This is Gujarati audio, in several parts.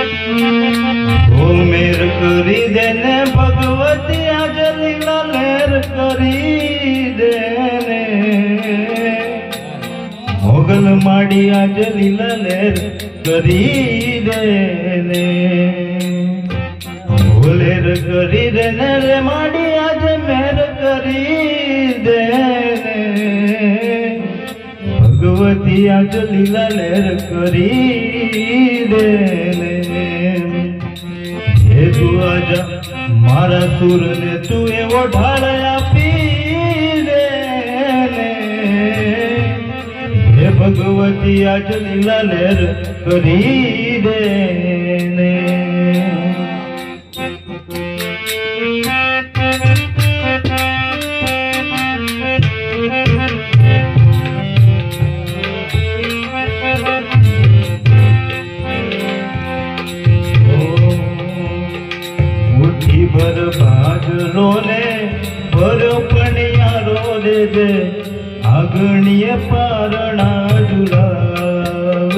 ઓ મેર કરી દેને ભગવતી આજ લીલા લેર કરી દેને. મોગલ માડી આજ લીલા લેર કરી દેને. ભોલેર કરી દેને રે માડી આજ મેર કરી દેને. ભગવતી આજ લીલા લેર કરી દે મારા સુર ને તું એવો ઢાળ આપી દે હે ભગવતી, આજ લીલા લહેર કરી દે.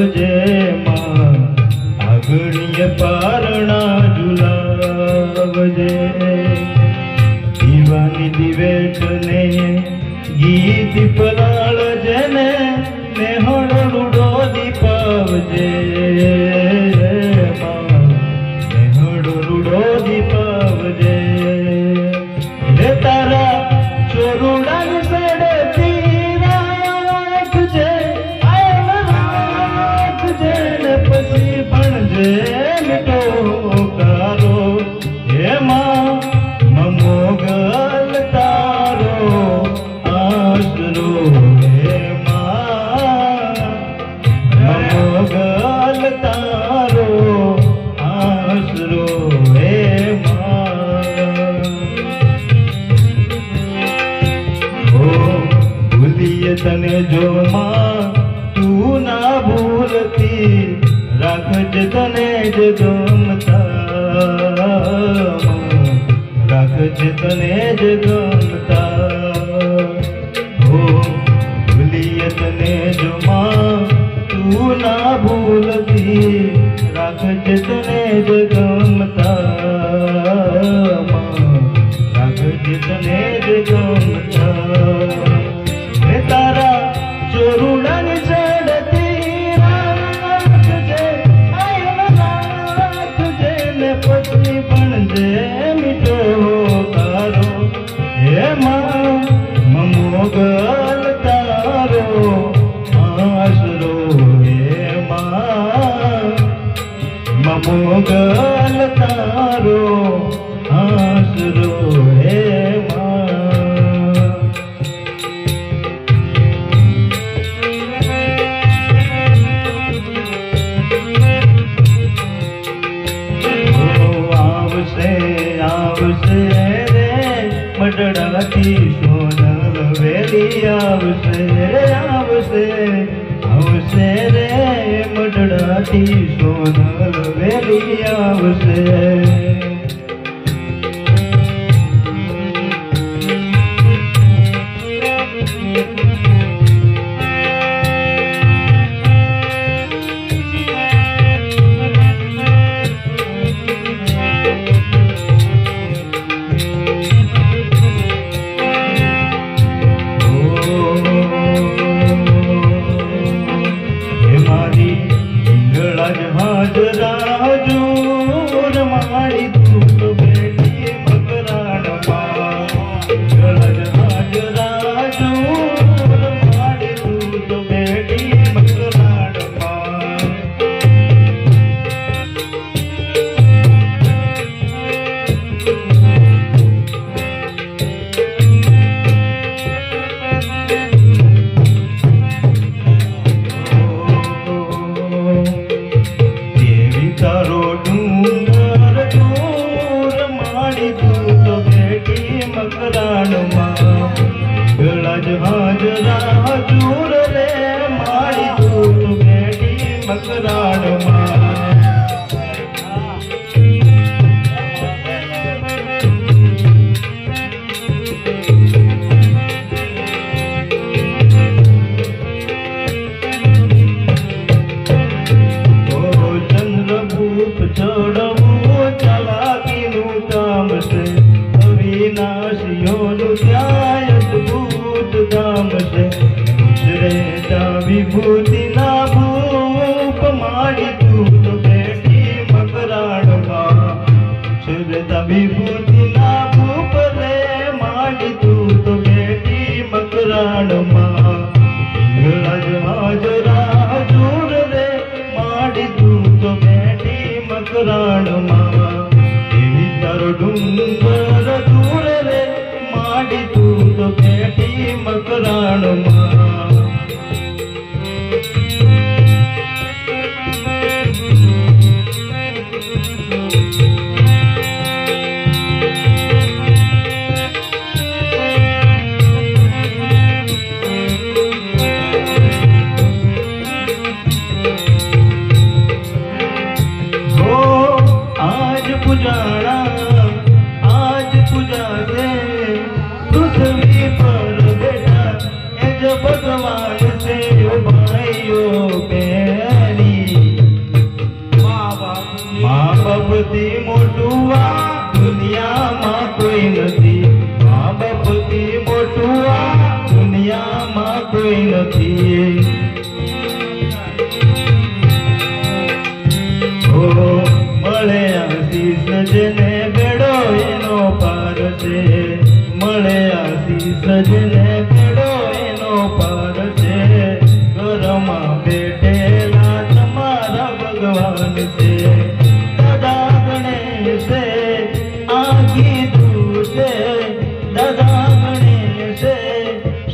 मुझे તને જો માં તું ના ભૂલતી રાખજ તને જ ગમતા. રાખજ તને જ ગમતા મમોગલ તારો આશરો હે આવશે આવશે રે મડડાથી સોનલ વેલી આવશે રે આવશે આવશે રે મડડાથી સોનલ વેલી આવશે. બાપથી મોટું આ દુનિયામાં કોઈ નથી. મા બાપથી મોટું આ દુનિયામાં કોઈ નથી. મળે આશીષ જેને બેડો એનો મળે આશીષ જેને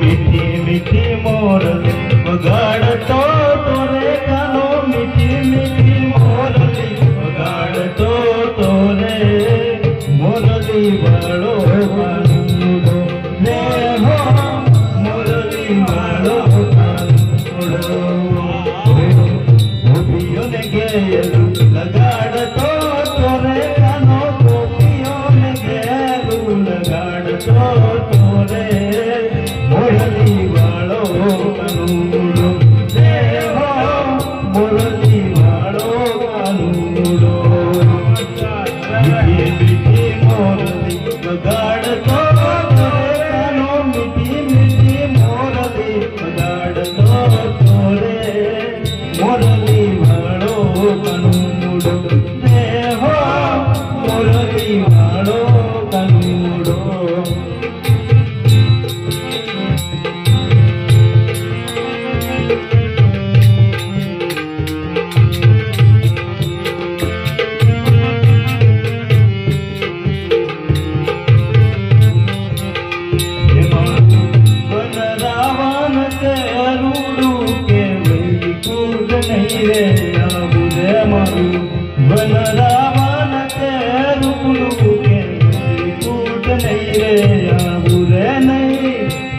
મીઠી મીઠી મોર વગાડતો તોરે કાનો મીઠી મીઠી મોરલી. વગાડતો તોરે મોરલી વાળો રે હો, મોરલી વાળો.